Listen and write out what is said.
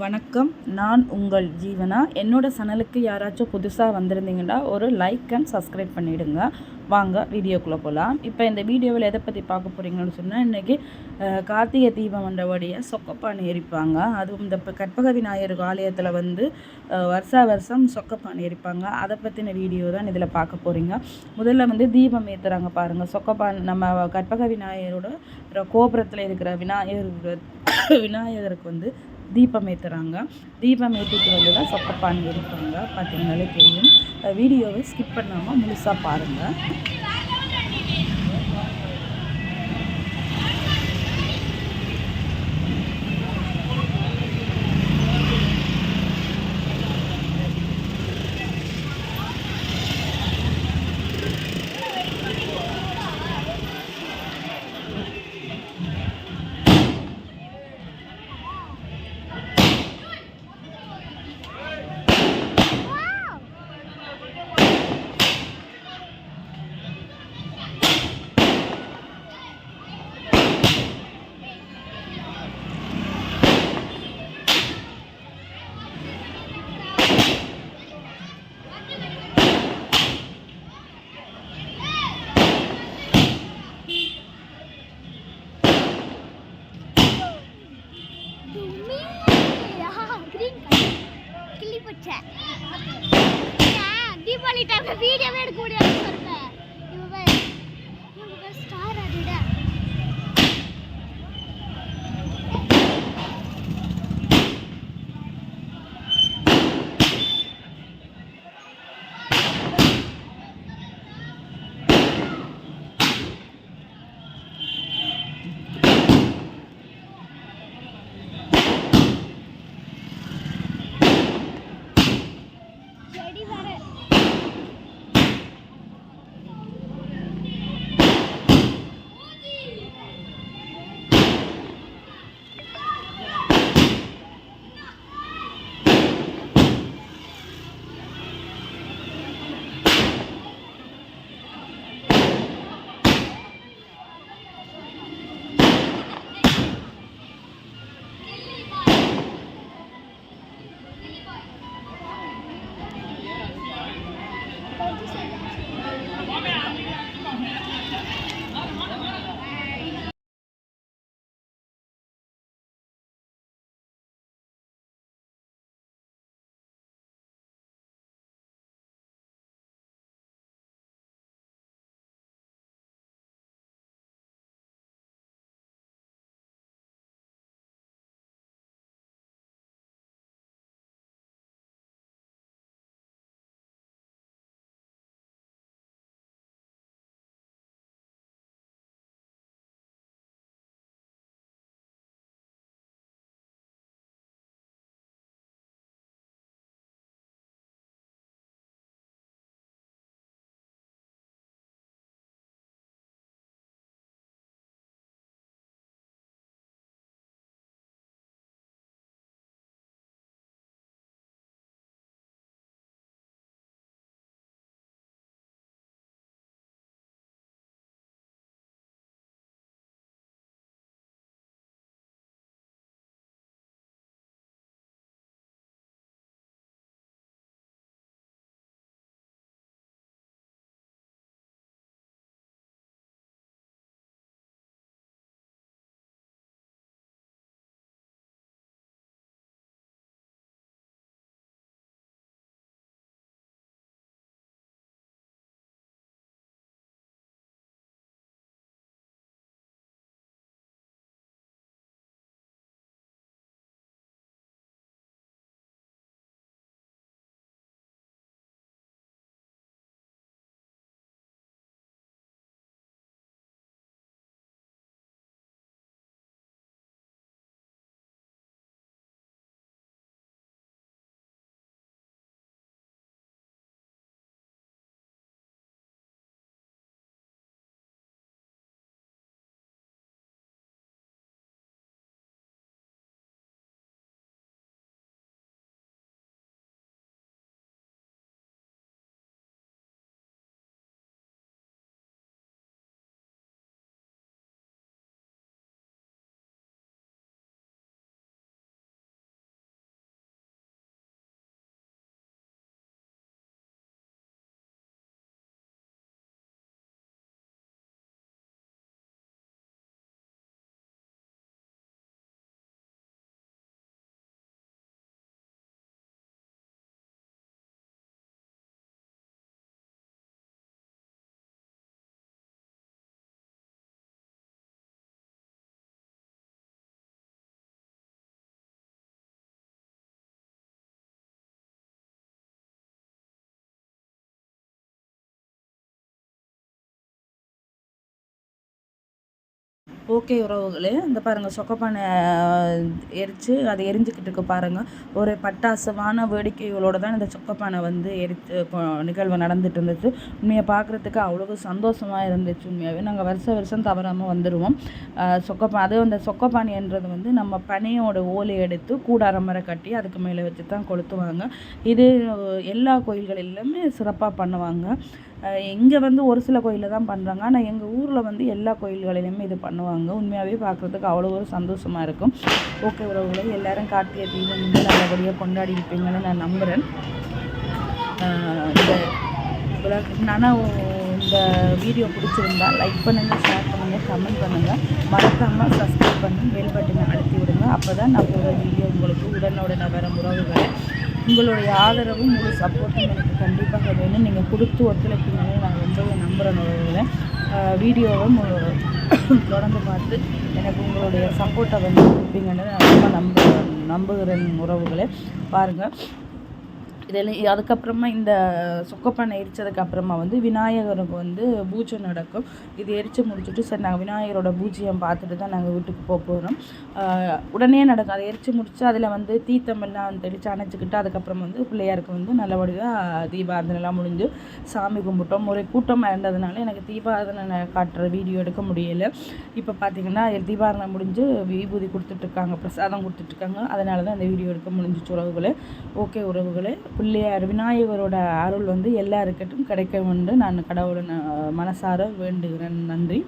வணக்கம். நான் உங்கள் ஜீவனா. என்னோட சேனலுக்கு யாராச்சும் புதுசாக வந்திருந்தீங்கன்னா ஒரு லைக் அண்ட் சப்ஸ்கிரைப் பண்ணிவிடுங்க வாங்க வீடியோக்குள்ளே போகலாம் இப்போ இந்த வீடியோவில் எதை பற்றி பார்க்க போகிறீங்கன்னு சொன்னால் இன்றைக்கி கார்த்திகை தீபம் வந்தபடியே சொக்கப்பானி எரிப்பாங்க. அதுவும் இந்த இப்போ கற்பக விநாயகர் ஆலயத்தில் வந்து வருஷா வருஷம் சொக்கப்பானி எரிப்பாங்க. அதை பற்றின வீடியோ தான் இதில் பார்க்க போகிறீங்க முதல்ல வந்து தீபம் ஏற்றுறாங்க பாருங்கள் சொக்கப்பான் நம்ம கற்பக விநாயகரோட கோபுரத்தில் இருக்கிற விநாயகர் விநாயகருக்கு வந்து தீபம் ஏற்றுறாங்க தீபம் ஏற்றிட்டு வந்து தான் சொக்கப்பான் இருப்பாங்க. பார்த்தீங்கனாலே தெரியும். வீடியோவை ஸ்கிப் பண்ணாமல் முழுசாக பாருங்கள் വീഡിയോ കൂടിയാണ് ஓகே உறவுகளே இந்த பாருங்கள் சொக்கப்பானை எரித்து அதை எரிஞ்சுக்கிட்டு இருக்கு பாருங்கள் ஒரு பட்டாசுவான வேடிக்கைகளோடு தான் இந்த சொக்கப்பானை வந்து எரித்து நிகழ்வு நடந்துட்டு இருந்துச்சு. உண்மையை பார்க்குறதுக்கு அவ்வளோ சந்தோஷமாக இருந்துச்சு உண்மையாகவே நாங்கள் வருஷம் வருஷம் தவறாமல் வந்துடுவோம் சொக்கப்பா அது அந்த சொக்கப்பானைன்றது வந்து நம்ம பனையோட ஓலை எடுத்து கூடார மர கட்டி அதுக்கு மேலே வச்சு தான் கொளுத்துவாங்க. இது எல்லா கோயில்கள் எல்லாமே சிறப்பாக பண்ணுவாங்க. இங்கே வந்து ஒரு சில கோயிலில் தான் பண்ணுறாங்க ஆனால் எங்கள் ஊரில் வந்து எல்லா கோயில்களிலுமே இது பண்ணுவாங்க. உண்மையாகவே பார்க்குறதுக்கு அவ்வளோ ஒரு சந்தோஷமாக இருக்கும். ஓகே உறவுகளை எல்லோரும் கார்த்திகை தீபம் வந்து நல்லபடியாக கொண்டாடி இருப்பீங்கன்னு நான் நம்புகிறேன் இந்த நானும் இந்த வீடியோ பிடிச்சிருந்தா லைக் பண்ணுங்கள் ஷேர் பண்ணுங்கள் கமெண்ட் பண்ணுங்கள் மறக்காமல் சப்ஸ்கிரைப் பண்ணி பெல் பட்டனை அழுத்தி விடுங்க. அப்போ தான் நான் போகிற வீடியோ உங்களுக்கு உடனோட வரும் உறவுகளை. உங்களுடைய ஆதரவும் முழு சப்போர்ட்டும் எனக்கு கண்டிப்பாக வேணும். நீங்கள் கொடுத்து ஒத்துழைப்பீங்கன்னு நான் ரொம்பவே நம்புகிறேன் உறவுகளை வீடியோவை தொடர்ந்து பார்த்து எனக்கு உங்களுடைய சப்போர்ட்டை வந்து கொடுப்பீங்கன்னு நான் ரொம்ப நம்ப நம்புகிறேன் உறவுகளை. பாருங்கள் இதெல்லாம் அதுக்கப்புறமா இந்த சொக்கப்பானை எரித்ததுக்கு அப்புறமா வந்து விநாயகருக்கு வந்து பூஜை நடக்கும். இது எரித்து முடிச்சுட்டு சரி நாங்கள் விநாயகரோட பூஜையம் பார்த்துட்டு தான் நாங்கள் வீட்டுக்கு போக போகிறோம் உடனே நடக்கும். அதை எரித்து முடித்து அதில் வந்து தீத்தமெல்லாம் தெளித்து அணைச்சிக்கிட்டு அதுக்கப்புறம் வந்து பிள்ளையாருக்கு வந்து நல்லபடியாக தீபாரதனைலாம் முடிஞ்சு சாமி கும்பிட்டோம். ஒரு கூட்டம் இருந்ததுனால எனக்கு தீபாரதனை காட்டுற வீடியோ எடுக்க முடியலை. இப்போ பார்த்தீங்கன்னா தீபாரதனை முடிஞ்சு விபூதி கொடுத்துட்ருக்காங்க பிரசாதம் கொடுத்துட்ருக்காங்க அதனால தான் அந்த வீடியோ எடுக்க முடிஞ்சிச்சு உறவுகளே. ஓகே உறவுகளே. பிள்ளையார் விநாயகரோட அருள் வந்து எல்லாருக்கிட்டும் கிடைக்க வேண்டும் நான் கடவுளை மனசார வேண்டுகிறேன். நன்றி.